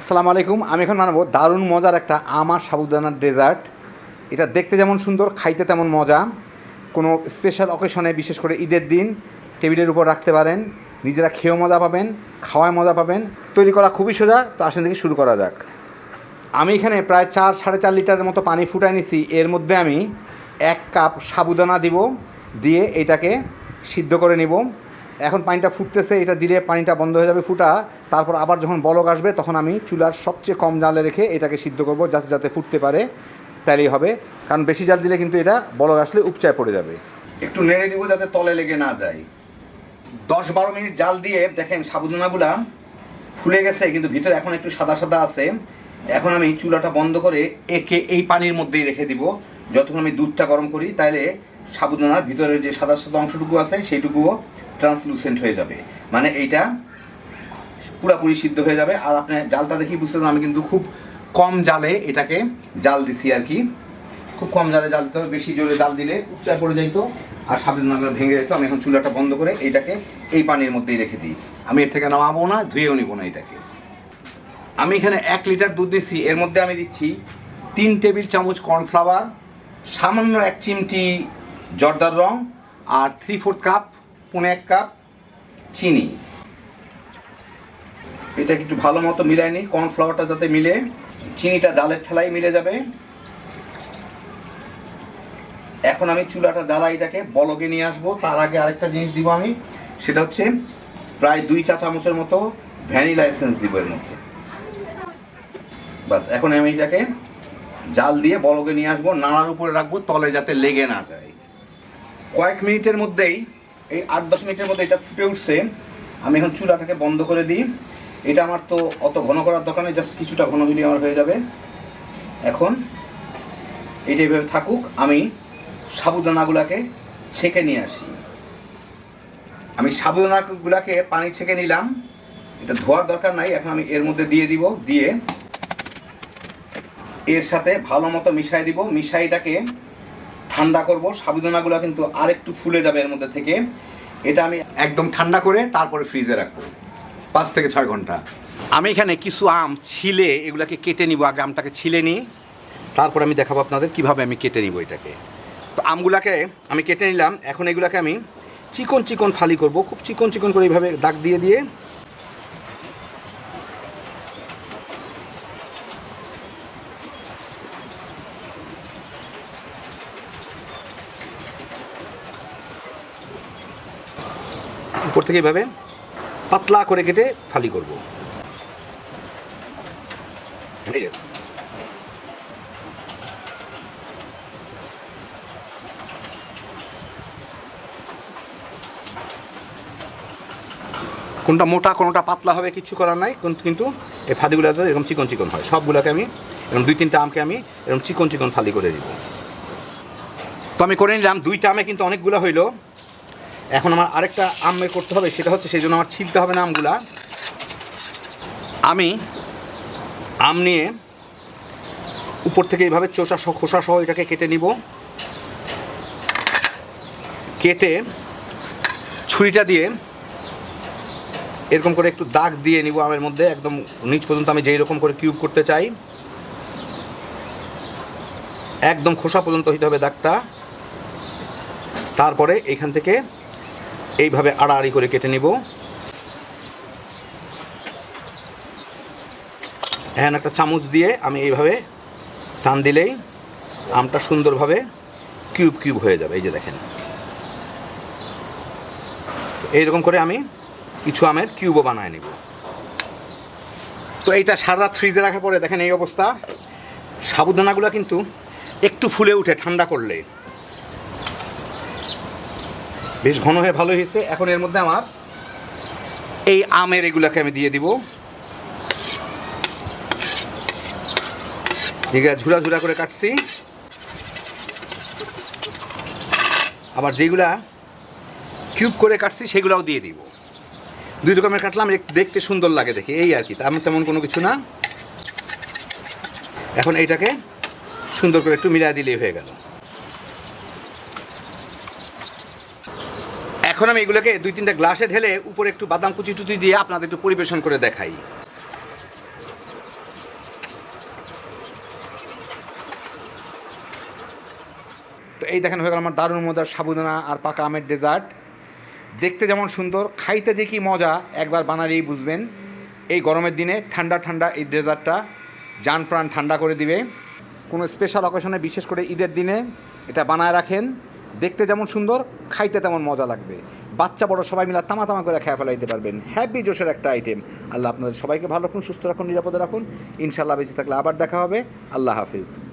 আসসালামু আলাইকুম। আমি এখন বানাবো দারুণ মজার একটা আমার সাবুদানার ডেজার্ট। এটা দেখতে যেমন সুন্দর, খাইতে তেমন মজা। কোনো স্পেশাল অকেশনে বিশেষ করে ঈদের দিন, টেবিলের উপর রাখতে পারেন। নিজেরা খেয়েও মজা পাবেন, খাওয়ায় মজা পাবেন। তৈরি করা খুবই সোজা, তো আসেন থেকে শুরু করা যাক। আমি এখানে প্রায় চার, সাড়ে চার লিটারের মতো পানি ফুটাই নিছি। এর মধ্যে আমি এক কাপ সাবুদানা দিব। দিয়ে এটাকে সিদ্ধ করে নিব। এখন পানিটা ফুটতেছে, এটা দিলে পানিটা বন্ধ হয়ে যাবে ফুটা। তারপর আবার যখন বলক আসবে, তখন আমি চুলার সবচেয়ে কম জালে রেখে এটাকে সিদ্ধ করব যাতে যাতে ফুটতে পারে তাইলেই হবে। কারণ বেশি জাল দিলে কিন্তু এটা বলক আসলে উপচায় পড়ে যাবে। একটু নেড়ে দিব যাতে তলে লেগে না যায়। দশ বারো মিনিট জাল দিয়ে দেখেন সাবুদানাগুলা ফুলে গেছে, কিন্তু ভিতরে এখন একটু সাদা সাদা আছে। এখন আমি চুলাটা বন্ধ করে একে এই পানির মধ্যেই রেখে দিব। যতক্ষণ আমি দুধটা গরম করি, তাহলে সাবুদানার ভিতরের যে সাদা সাদা অংশটুকু আছে, সেইটুকুও ট্রান্সলুসেন্ট হয়ে যাবে। মানে এইটা পুরাপুরি সিদ্ধ হয়ে যাবে। আর আপনি জালটা দেখি বুঝতে আমি কিন্তু খুব কম জালে এটাকে জাল দিছি আর কি। খুব কম জালে জাল দিতে হবে, বেশি জোরে জাল দিলে উপচায় পড়ে যাইতো আর সাবধানগুলো ভেঙে যেত আমি এখন চুলাটা বন্ধ করে এইটাকে এই পানির মধ্যেই রেখে দিই। আমি এর থেকে নামাবো না, ধুয়েও নিব না এটাকে। আমি এখানে এক লিটার দুধ দিচ্ছি এর মধ্যে আমি দিচ্ছি তিন টেবিল চামচ কর্নফ্লাওয়ার সামান্য এক চিমটি জর্দার রং আর থ্রি ফোর্থ কাপ পুনে এক কাপ চিনি। এটাকে একটু ভালো মতো মিলাই কর্নফ্লাওয়ারটা যাতে মিলে, চিনিটা জালের ঠেলাই মিলে যাবে। এখন আমি চুলাটা জ্বালা এটাকে বলগে নিয়ে আসব, তার আগে আরেকটা জিনিস দিব আমি, সেটা হচ্ছে প্রায় দুই চা চামচের মতো ভ্যানিলা এসেন্স দিব এর মধ্যে। বাস, এখন আমি এটাকে জাল দিয়ে বলগে নিয়ে আসব, নাড়ার উপরে রাখব, তলে যাতে লেগে না যায়। কয়েক মিনিটের মধ্যেই, এই আট দশ মিনিটের মধ্যে এটা ফুটে উঠছে। আমি এখন চুলাটাকে বন্ধ করে দিই। এটা আমার তো অত ঘন করার দোকানে জাস্ট কিছুটা ঘন হলেই আমার হয়ে যাবে। এখন এটা এইভাবে থাকুক, আমি সাবুদানাগুলাকে ছেঁকে নিয়ে আসি। আমি সাবুদানাগুলাকে পানি ছেঁকে নিলাম। এটা ধোয়ার দরকার নাই, এখন আমি এর মধ্যে দিয়ে দিব, দিয়ে এর সাথে ভালো মতো মিশাই দিব। মিশাইটাকে ঠান্ডা করব। সাবুদানাগুলো কিন্তু আর একটু ফুলে যাবে এর মধ্যে থেকে। এটা আমি একদম ঠান্ডা করে তারপরে ফ্রিজে রাখব। পাঁচ থেকে ছয় ঘণ্টা। আমি এখানে কিছু আম ছিলে, এগুলাকে কেটে নিব। আগে আমটাকে ছিলে নিই। তারপর আমি দেখাবো আপনাদের কীভাবে আমি কেটে নিব এটাকে। তো আমগুলাকে আমি কেটে নিলাম। এখন এগুলাকে আমি চিকন চিকন ফালি করব। খুব চিকন চিকন করে এইভাবে দাগ দিয়ে দিয়ে উপর থেকে এভাবে পাতলা করে কেটে ফালি করব। কোনটা মোটা, কোনটা পাতলা হবে কিছু করার নাই, কোন- কিন্তু এই ফালিগুলো এরকম চিকন চিকন হয়। সবগুলোকে আমি, এরকম দুই তিনটা আমকে আমি এরকম চিকন চিকন ফালি করে দিব। তো আমি করে নিলাম। দুইটা আমে কিন্তু অনেকগুলো হইল। এখন আমার আরেকটা আম বের করতে হবে, সেটা হচ্ছে সেই জন্য আমার ছিলতে হবে না আমগুলা। আমি আম নিয়ে উপর থেকে এইভাবে চোষা খোসা সহ এটাকে কেটে নিব। কেটে ছুরিটা দিয়ে এরকম করে একটু দাগ দিয়ে নিব আমের মধ্যে, একদম নিচ পর্যন্ত আমি যেই রকম করে কিউব করতে চাই। একদম খোসা পর্যন্ত হইতে হবে দাগটা। তারপরে এখান থেকে এইভাবে আড়াআড়ি করে কেটে নেব। এখন একটা চামচ দিয়ে আমি এইভাবে টান দিলেই আমটা সুন্দরভাবে কিউব কিউব হয়ে যাবে, এই যে দেখেন। এইরকম করে আমি কিছু আমের কিউবও বানায় নিব। তো এইটা সারা রাত ফ্রিজে রাখার পরে দেখেন এই অবস্থা। সাবুদানাগুলো কিন্তু একটু ফুলে উঠে ঠান্ডা করলে। বেশ ঘন হয়ে ভালো হয়েছে। এখন এর মধ্যে আমার এই আমের এগুলাকে আমি দিয়ে দিব। আছে ঝুরা ঝুরা করে কাটছি। আবার যেগুলা কিউব করে কাটছি, সেগুলাও দিয়ে দিব। দুই রকমের কাটলাম দেখতে সুন্দর লাগে দেখি। এই আর কি তেমন তেমন কোনো কিছু না। এখন এইটাকে সুন্দর করে একটু মিলাই দিলেই হয়ে গেল। এখন আমি এগুলোকে দুই তিনটা গ্লাসে ঢেলে উপরে একটু বাদাম কুচি টুচি দিয়ে আপনাদের একটু পরিবেশন করে দেখাই। তো এই দেখেন, হয়ে গেল আমার দারুণ মজার সাবুদানা আর পাকা আমের ডেজার্ট। দেখতে যেমন সুন্দর, খাইতে যে কি মজা, একবার বানালেই বুঝবেন। এই গরমের দিনে ঠান্ডা ঠান্ডা এই ডেজার্টটা যান প্রাণ ঠান্ডা করে দিবে। কোনো স্পেশাল অকেশনে বিশেষ করে ঈদের দিনে এটা বানায় রাখেন। দেখতে যেমন সুন্দর, খাইতে তেমন মজা লাগবে। বাচ্চা, বড় সবাই মিলে তামা তামা করে খেয়ে ফেলাইতে পারবেন। হ্যাপি জোশের একটা আইটেম আল্লাহ আপনাদের সবাইকে ভালো রাখুন, সুস্থ রাখুন, নিরাপদে রাখুন। ইনশাল্লাহ বেঁচে থাকলে আবার দেখা হবে। আল্লাহ হাফিজ।